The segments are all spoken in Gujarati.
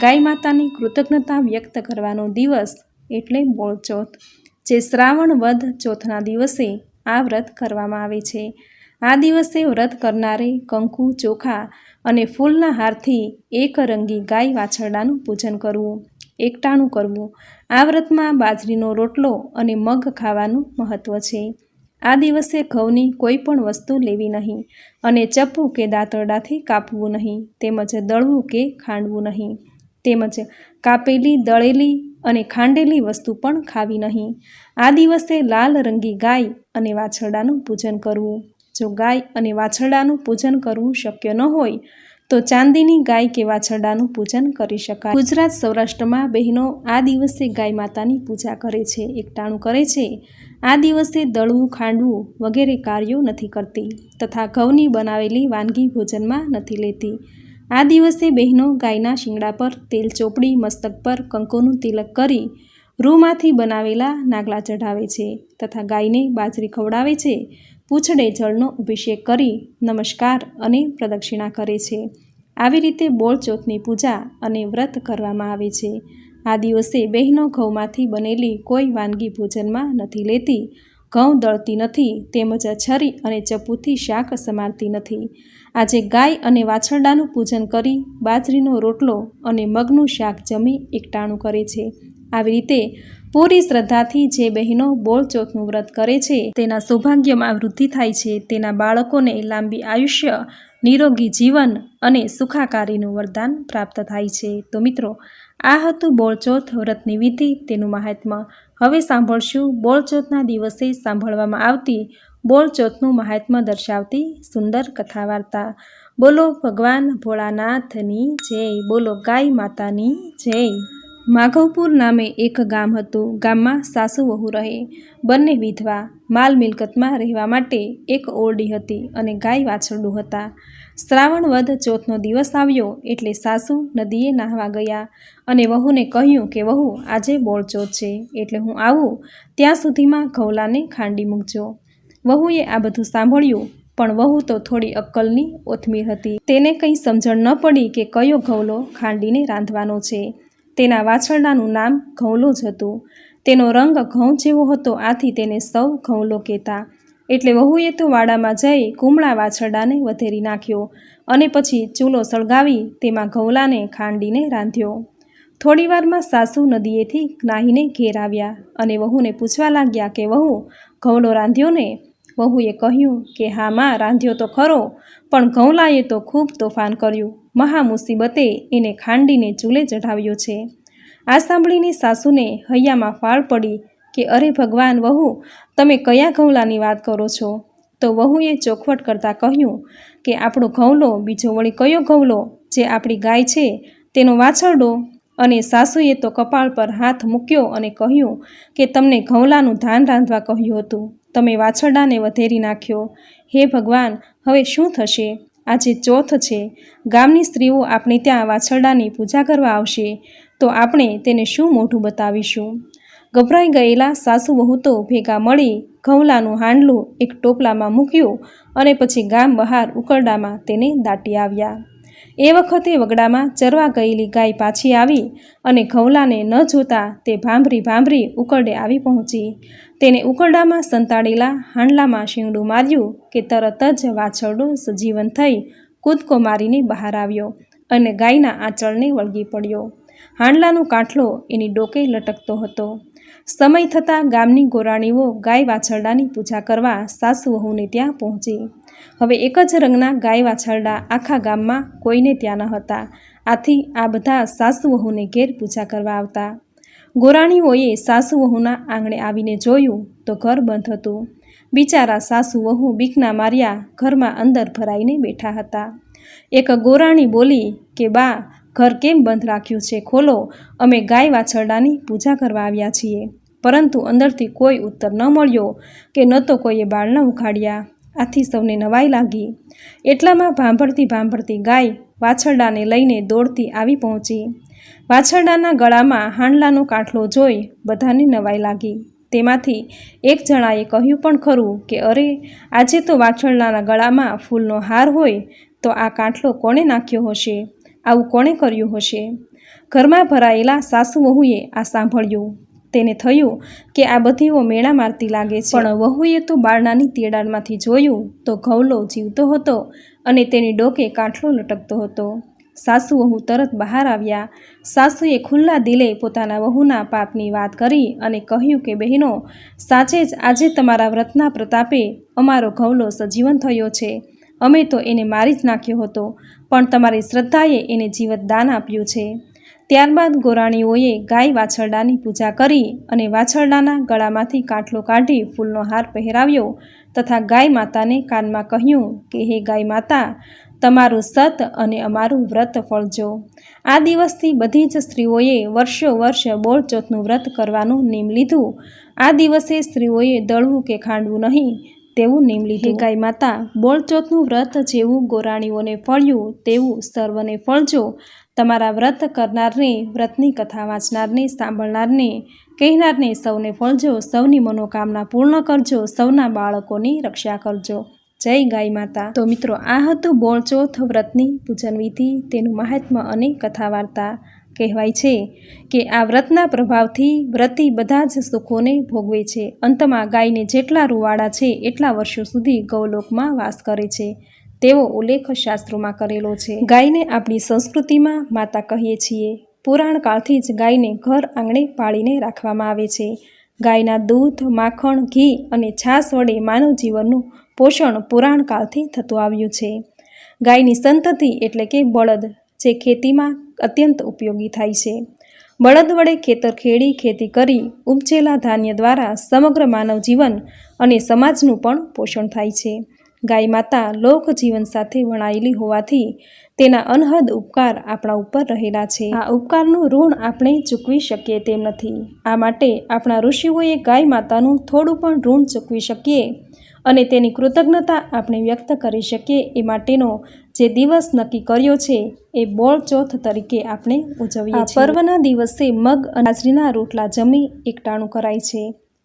ગાય માતાની કૃતજ્ઞતા વ્યક્ત કરવાનો દિવસ એટલે બોળચોથ, જે શ્રાવણ વધ ચોથના દિવસે આ વ્રત કરવામાં આવે છે. આ દિવસે વ્રત કરનારે કંકુ, ચોખા અને ફૂલના હારથી એકરંગી ગાય વાછરડાનું પૂજન કરવું, એકટાણું કરવું. આ વ્રતમાં બાજરીનો રોટલો અને મગ ખાવાનું મહત્ત્વ છે. આ દિવસે ઘઉંની કોઈ પણ વસ્તુ લેવી નહીં અને ચપ્પુ કે દાંતરડાથી કાપવું નહીં, તેમજ દળવું કે ખાંડવું નહીં. તેમજ કાપેલી, દળેલી અને ખાંડેલી વસ્તુ પણ ખાવી નહીં. આ દિવસે લાલ રંગી ગાય અને વાછરડાનું પૂજન કરવું. જો ગાય અને વાછરડાનું પૂજન કરવું શક્ય ન હોય, તો ચાંદીની ગાય કે વાછરડાનું પૂજન કરી શકાય. ગુજરાત સૌરાષ્ટ્રમાં બહેનો આ દિવસે ગાય માતાની પૂજા કરે છે, એકટાણું કરે છે. આ દિવસે દળવું, ખાંડવું વગેરે કાર્યો નથી કરતી તથા ઘઉંની બનાવેલી વાનગી ભોજનમાં નથી લેતી. આ દિવસે બહેનો ગાયના શિંગડા પર, તેલ ચોપડી, મસ્તક પર, કંકોનું તિલક કરી રૂમાંથી બનાવેલા નાગલા ચઢાવે છે તથા ગાયને બાજરી ખવડાવે છે. પૂંછડે જળનો અભિષેક કરી નમસ્કાર અને પ્રદક્ષિણા કરે છે. આવી રીતે બોળચોથની પૂજા અને વ્રત કરવામાં આવે છે. આ દિવસે બહેનો ઘઉંમાંથી બનેલી કોઈ વાનગી ભોજનમાં નથી લેતી. ઘઉં દળતી નથી, તેમજ છરી અને ચપ્પુથી શાક સમારતી નથી. આજે ગાય અને વાછરડાનું પૂજન કરી બાજરીનો રોટલો અને મગનું શાક જમી એકટાણું કરે છે. આવી રીતે પૂરી શ્રદ્ધાથી જે બહેનો બોળચોથનું વ્રત કરે છે, તેના સૌભાગ્યમાં વૃદ્ધિ થાય છે. તેના બાળકોને લાંબી આયુષ્ય, નિરોગી જીવન અને સુખાકારીનું વરદાન પ્રાપ્ત થાય છે. તો મિત્રો, આ હતું બોળચોથ વ્રતની વિધિ. તેનું મહાત્મ્ય હવે સાંભળશું બોળચોથના દિવસે સાંભળવામાં આવતી બોળચોથનું મહાત્મ્ય દર્શાવતી સુંદર કથા વાર્તા બોલો ભગવાન ભોળાનાથની જય, બોલો ગાય માતાની જય. માઘવપુર નામે એક ગામ હતું, ગામમાં સાસુ વહુ રહે. બંને વિધવા માલ મિલકતમાં રહેવા માટે એક ઓરડી હતી અને ગાય વાછરડું હતા. શ્રાવણ વધ ચોથનો દિવસ આવ્યો એટલે સાસુ નદીએ નાહવા ગયા અને વહુને કહ્યું કે, વહુ, આજે બોળચોથ છે, એટલે હું આવું. ત્યાં સુધીમાં ઘઉલાને ખાંડી મૂકજો. વહુએ આ બધું સાંભળ્યું, પણ વહુ તો થોડી અક્કલની ઓથમીર હતી. તેને કંઈ સમજણ ન પડી કે કયો ઘઉલો ખાંડીને રાંધવાનો છે. તેના વાછરડાનું નામ ઘઉલો જ હતું. તેનો રંગ ઘઉં જેવો હતો, આથી તેને સૌ ઘઉલો કહેતા. એટલે વહુએ તો વાડામાં જઈ કુમળા વાછરડાને વધેરી નાખ્યો અને પછી ચૂલો સળગાવી તેમાં ઘઉલાને ખાંડીને રાંધ્યો. થોડીવારમાં સાસુ નદીએથી નાહીને ઘેર આવ્યા અને વહુને પૂછવા લાગ્યા કે, વહુ, ઘઉલો રાંધ્યો ને? વહુએ કહ્યું કે, હા માં, રાંધ્યો તો ખરો, પણ ઘઉલાએ તો ખૂબ તોફાન કર્યું. મહા મુસીબતે એને ખાંડીને ચૂલે ચઢાવ્યો છે. આ સાંભળીને સાસુને હૈયામાં ફાળ પડી કે અરે ભગવાન વહુ, તમે કયા ઘઉલાની વાત કરો છો? તો વહુએ ચોખવટ કરતાં કહ્યું કે આપણો ઘઉલો, બીજો વળી કયો ઘઉલો, જે આપણી ગાય છે, તેનો વાછરડો. અને સાસુએ તો કપાળ પર હાથ મૂક્યો અને કહ્યું કે તમને ઘઉલાનું ધાન રાંધવા કહ્યું હતું. તમે વાછરડાને વધેરી નાખ્યો. હે ભગવાન, હવે શું થશે? આજે ચોથ છે. ગામની સ્ત્રીઓ આપણે ત્યાં વાછરડાની પૂજા કરવા આવશે. તો આપણે તેને શું મોઢું બતાવીશું? ગભરાઈ ગયેલા સાસુ વહુ તો ભેગા મળી ઘઉલાનું હાંડલું એક ટોપલામાં મૂક્યું અને પછી ગામ બહાર ઉકરડામાં તેને દાટી આવ્યા. એ વખતે વગડામાં ચરવા ગયેલી ગાય પાછી આવી અને ઘઉલાને ન જોતા તે ભાંભરી ભાંભરી ઉકરડે આવી પહોંચી. તેને ઉકરડામાં સંતાડેલા હાંડલામાં શીંગડું માર્યું કે તરત જ વાછરડો સજીવન થઈ કૂદકો મારીને બહાર આવ્યો અને ગાયના આંચળને વળગી પડ્યો. હાંડલાનો કાંઠલો એની ડોકે લટકતો હતો. સમય થતાં ગામની ગોરાણીઓ ગાય વાછરડાની પૂજા કરવા સાસુ વહુને ત્યાં પહોંચી. હવે એક જ રંગના ગાય વાછરડા આખા ગામમાં કોઈને ત્યાં ન હતા. આથી આ બધા સાસુ વહુને ઘેર પૂજા કરવા આવતા. ગોરાણીઓએ સાસુ વહુના આંગણે આવીને જોયું તો ઘર બંધ હતું. બિચારા સાસુ વહુ બીકના માર્યા ઘરમાં અંદર ભરાઈને બેઠા હતા. એક ગોરાણી બોલી કે, બા ઘર કેમ બંધ રાખ્યું છે ખોલો. અમે ગાય વાછરડાની પૂજા કરવા આવ્યા છીએ. પરંતુ અંદરથી કોઈ ઉત્તર ન મળ્યો કે ન તો કોઈએ બાળના ઉખાડ્યા. આથી સૌને નવાઈ લાગી. એટલામાં ભાંભળતી ભાંભળતી ગાય વાછરડાને લઈને દોડતી આવી પહોંચી. વાછરડાના ગળામાં હાંડલાનો કાંઠલો જોઈ બધાને નવાઈ લાગી. તેમાંથી એક જણાએ કહ્યું પણ ખરું કે, અરે, આજે તો વાછરડાના ગળામાં ફૂલનો હાર હોય તો આ કાંઠલો કોણે નાખ્યો હશે? આવું કોણે કર્યું હશે? ઘરમાં ભરાયેલા સાસુ વહુએ આ સાંભળ્યું. તેને થયું કે આ બધીઓ મેળા મારતી લાગે છે. પણ વહુએ તો બારણાની તેડાળમાંથી જોયું તો ઘઉલો જીવતો હતો અને તેની ડોકે કાંઠલો લટકતો હતો. સાસુ વહુ તરત બહાર આવ્યા. સાસુએ ખુલ્લા દિલે પોતાના વહુના પાપની વાત કરી અને કહ્યું કે, બહેનો, સાચે જ આજે તમારા વ્રતના પ્રતાપે અમારો ઘઉલો સજીવન થયો છે. અમે તો એને મારી જ નાખ્યો હતો, પણ તમારી શ્રદ્ધાએ એને જીવત દાન આપ્યું છે. ત્યારબાદ ગોરાણીઓએ ગાય વાછરડાની પૂજા કરી અને વાછરડાના ગળામાંથી કાંઠલો કાઢી ફૂલનો હાર પહેરાવ્યો તથા ગાય માતાને કાનમાં કહ્યું કે, હે ગાય માતા, તમારું સત અને અમારું વ્રત ફળજો. આ દિવસથી બધી જ સ્ત્રીઓએ વર્ષો વર્ષ બોળચોથનું વ્રત કરવાનું નિયમ લીધું. આ દિવસે સ્ત્રીઓએ દળવું કે ખાંડવું નહીં તેવું નિયમ લીધું. ગાય માતા બોળચોથનું વ્રત જેવું ગોરાણીઓને ફળ્યું તેવું સર્વને ફળજો. તમારા વ્રત કરનારને વ્રતની કથા વાંચનારને સાંભળનારને કહેનારને સૌને ફળજો સૌની મનોકામના પૂર્ણ કરજો સૌના બાળકોની રક્ષા કરજો. જય ગાય માતા. તો મિત્રો આ હતું બોળચોથ વ્રતની પૂજન વિધિ તેનું મહાત્મ્ય અને કથા વાર્તા કહેવાય છે કે આ વ્રતના પ્રભાવથી વ્રતી બધા જ સુખોને ભોગવે છે. અંતમાં ગાયને જેટલા રૂવાડા છે, એટલા વર્ષો સુધી ગૌલોકમાં વાસ કરે છે. તેવો ઉલ્લેખ શાસ્ત્રોમાં કરેલો છે. ગાયને આપણી સંસ્કૃતિમાં માતા કહીએ છીએ પુરાણકાળથી જ ગાયને ઘર આંગણે પાળીને રાખવામાં આવે છે. ગાયના દૂધ, માખણ, ઘી અને છાશ વડે માનવ જીવનનું પોષણ પુરાણકાળથી થતું આવ્યું છે. ગાયની સંતતિ એટલે કે બળદ, જે ખેતીમાં અત્યંત ઉપયોગી થાય છે. બળદ વડે ખેતર ખેડી, ખેતી કરી, ઉપજેલા ધાન્ય દ્વારા સમગ્ર માનવ જીવન અને સમાજનું પણ પોષણ થાય છે. ગાય માતા લોકજીવન સાથે વણાયેલી હોવાથી તેના અનહદ ઉપકાર આપણા ઉપર રહેલા છે. આ ઉપકારનું ઋણ આપણે ચૂકવી શકીએ તેમ નથી. આ માટે આપણા ઋષિઓએ ગાય માતાનું થોડું પણ ઋણ ચૂકવી શકીએ અને તેની કૃતજ્ઞતા આપણે વ્યક્ત કરી શકીએ એ માટેનો જે દિવસ નક્કી કર્યો છે એ બોળ ચોથ તરીકે આપણે ઉજવીએ છીએ. પર્વના દિવસે મગ અનાજરીના રોટલા જમી એકટાણું કરાય છે.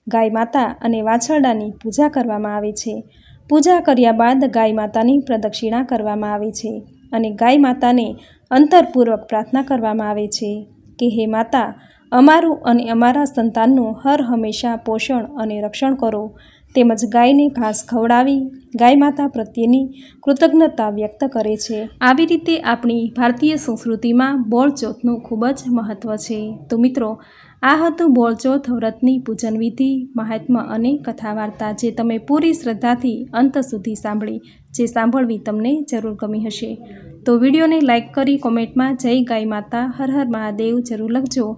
ગાય માતા અને વાછરડાની પૂજા કરવામાં આવે છે. પૂજા કર્યા બાદ ગાય માતાની પ્રદક્ષિણા કરવામાં આવે છે અને ગાય માતાને અંતરપૂર્વક પ્રાર્થના કરવામાં આવે છે કે હે માતા અમારું અને અમારા સંતાનનું હર હંમેશા પોષણ અને રક્ષણ કરો. તેમજ ગાયને ઘાસ ખવડાવી, ગાય માતા પ્રત્યેની કૃતજ્ઞતા વ્યક્ત કરે છે. આવી રીતે આપણી ભારતીય સંસ્કૃતિમાં બોળચોથનું ખૂબ જ મહત્ત્વ છે. તો મિત્રો, આ હતું બોળચોથ વ્રતની પૂજન વિધિ, મહાત્મા અને કથા વાર્તા જે તમે પૂરી શ્રદ્ધાથી અંત સુધી સાંભળી, જે સાંભળવી તમને જરૂર ગમી હશે. તો વિડીયોને લાઇક કરી કોમેન્ટમાં જય ગાય માતા, હર હર મહાદેવ જરૂર લખજો.